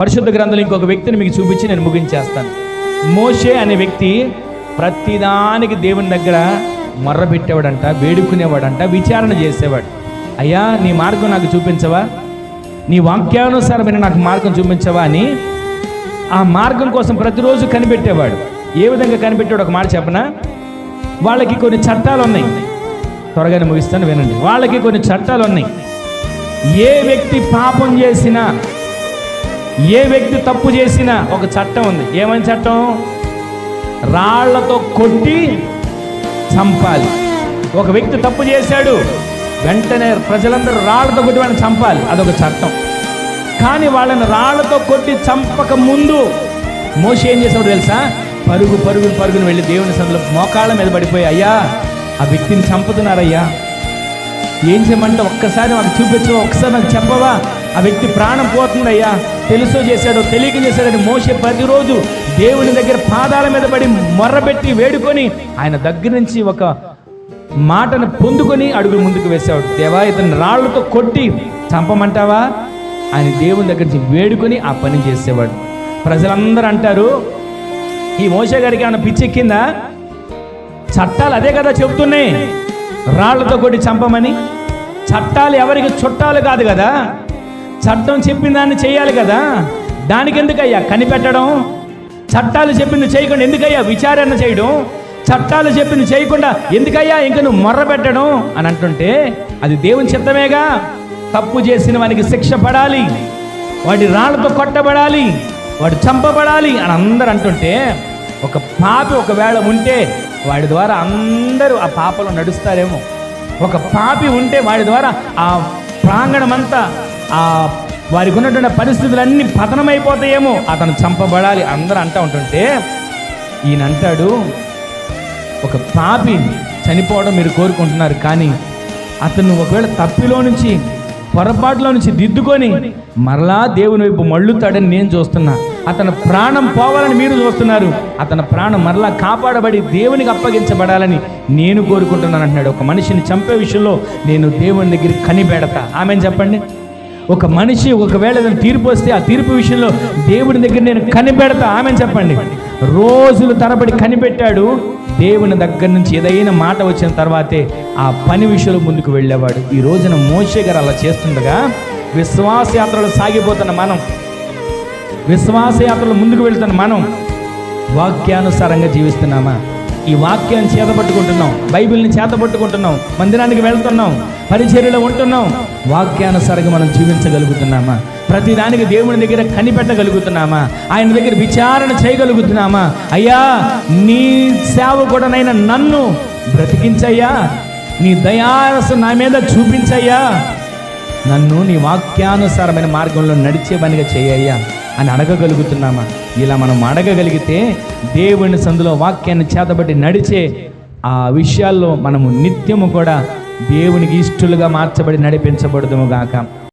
పరిశుద్ధ గ్రంథంలో ఇంకొక వ్యక్తిని మీకు చూపించి నేను ముగించేస్తాను. మోషే అనే వ్యక్తి ప్రతిదానికి దేవుని దగ్గర మొర్ర పెట్టేవాడంట వేడుకునేవాడంట విచారణ చేసేవాడు. అయ్యా నీ మార్గం నాకు చూపించవా? నీ వాక్యానుసారమైన నాకు మార్గం చూపించవా అని ఆ మార్గం కోసం ప్రతిరోజు కనిపెట్టేవాడు. ఏ విధంగా కనిపెట్టాడు ఒక మాట చెప్పనా? వాళ్ళకి కొన్ని చట్టాలు ఉన్నాయి. త్వరగానే ముగిస్తాను వినండి. వాళ్ళకి కొన్ని చట్టాలు ఉన్నాయి. ఏ వ్యక్తి పాపం చేసినా ఏ వ్యక్తి తప్పు చేసినా ఒక చట్టం ఉంది. ఏమని చట్టం? రాళ్ళతో కొట్టి చంపాలి. ఒక వ్యక్తి తప్పు చేశాడు వెంటనే ప్రజలందరూ రాళ్ళతో కొట్టి వాళ్ళని చంపాలి. అదొక చట్టం. కానీ వాళ్ళని రాళ్ళతో కొట్టి చంపక ముందు మోషి ఏం చేసాడు తెలుసా? పరుగు పరుగు పరుగును వెళ్ళి దేవుని సందులో మోకాళ్ళ మీద పడిపోయి అయ్యా ఆ వ్యక్తిని చంపుతున్నారయ్యా. ఏం చేయమంటే ఒక్కసారి నాకు చూపించవా ఒక్కసారి నాకు చెప్పవా? ఆ వ్యక్తి ప్రాణం పోతుందయ్యా. తెలుసో చేశాడో తెలియక చేశాడని మోసే ప్రతిరోజు దేవుని దగ్గర పాదాల మీద పడి మొర్రబెట్టి వేడుకొని ఆయన దగ్గర నుంచి ఒక మాటను పొందుకొని అడుగులు ముందుకు వేసేవాడు. దేవా ఇతను రాళ్ళతో కొట్టి చంపమంటావా? ఆయన దేవుని దగ్గర నుంచి వేడుకొని ఆ పని చేసేవాడు. ప్రజలందరూ అంటారు ఈ మోసే గారికి ఆయన పిచ్చెక్కిందా చట్టాలు అదే కదా చెబుతున్నాయి. రాళ్ళతో కొట్టి చంపమని. చట్టాలు ఎవరికి చుట్టాలు కాదు కదా. చట్టం చెప్పిన దాన్ని చేయాలి కదా? దానికి ఎందుకయ్యా కనిపెట్టడం? చట్టాలు చెప్పింది చేయకుండా ఎందుకయ్యా విచారణ చేయడం? చట్టాలు చెప్పింది చేయకుండా ఎందుకయ్యా ఇంక నువ్వు మొర్ర పెట్టడం అని అంటుంటే అది దేవుని చిత్తమేగా? తప్పు చేసిన వానికి శిక్ష పడాలి. వాడి రాళ్ళతో కొట్టబడాలి. వాడు చంపబడాలి అని అందరు అంటుంటే ఒక పాపి ఒకవేళ ఉంటే వాడి ద్వారా అందరూ ఆ పాపలో నడుస్తారేమో. ఒక పాపి ఉంటే వాడి ద్వారా ఆ ప్రాంగణమంతా ఆ వారికి ఉన్నటువంటి పరిస్థితులన్నీ పతనమైపోతాయేమో. అతను చంపబడాలి. అందరూ అంటూ ఉంటుంటే ఈయన అంటాడు ఒక పాపి చనిపోవడం మీరు కోరుకుంటున్నారు కానీ అతను ఒకవేళ తప్పిలో నుంచి పొరపాటులో నుంచి దిద్దుకొని మరలా దేవుని వైపు మళ్ళుతాడని నేను చూస్తున్నా. అతని ప్రాణం పోవాలని మీరు చూస్తున్నారు. అతని ప్రాణం మరలా కాపాడబడి దేవునికి అప్పగించబడాలని నేను కోరుకుంటున్నాను అంటున్నాడు. ఒక మనిషిని చంపే విషయంలో నేను దేవుని దగ్గర కనిపెడతా. ఆమె చెప్పండి. ఒక మనిషి ఒకవేళ ఏదైనా తీర్పు వస్తే ఆ తీర్పు విషయంలో దేవుని దగ్గర నేను కనిపెడతా. ఆమె చెప్పండి. రోజులు తరబడి కనిపెట్టాడు. దేవుని దగ్గర నుంచి ఏదైనా మాట వచ్చిన తర్వాతే ఆ పని విషయంలో ముందుకు వెళ్ళేవాడు. ఈ రోజున మోషే గారు అలా చేస్తుండగా విశ్వాసయాత్రలు సాగిపోతున్న మనం విశ్వాసయాత్రలు ముందుకు వెళ్తున్న మనం వాక్యానుసారంగా జీవిస్తున్నామా? ఈ వాక్యాన్ని చేతపట్టుకుంటున్నాం బైబిల్ని చేతపట్టుకుంటున్నాం మందిరానికి వెళ్తున్నాం పరిచర్యలో ఉంటున్నాం వాక్యానుసారంగా మనం జీవించగలుగుతున్నామా? ప్రతిదానికి దేవుని దగ్గర కనిపెట్టగలుగుతున్నామా? ఆయన దగ్గర విచారణ చేయగలుగుతున్నామా? అయ్యా నీ సేవకుడనైన నన్ను బ్రతికించయ్యా నీ దయారస నా మీద చూపించయ్యా నన్ను నీ వాక్యానుసారమైన మార్గంలో నడిచే పనిగా చేయ్యా అని అడగగలుగుతున్నామా? ఇలా మనం అడగగలిగితే దేవుని సందులో వాక్యాన్ని చేతబట్టి నడిచే ఆ విషయాల్లో మనము నిత్యము కూడా దేవునికి ఇష్టలుగా మార్చబడి నడిపించబడదుము గాక.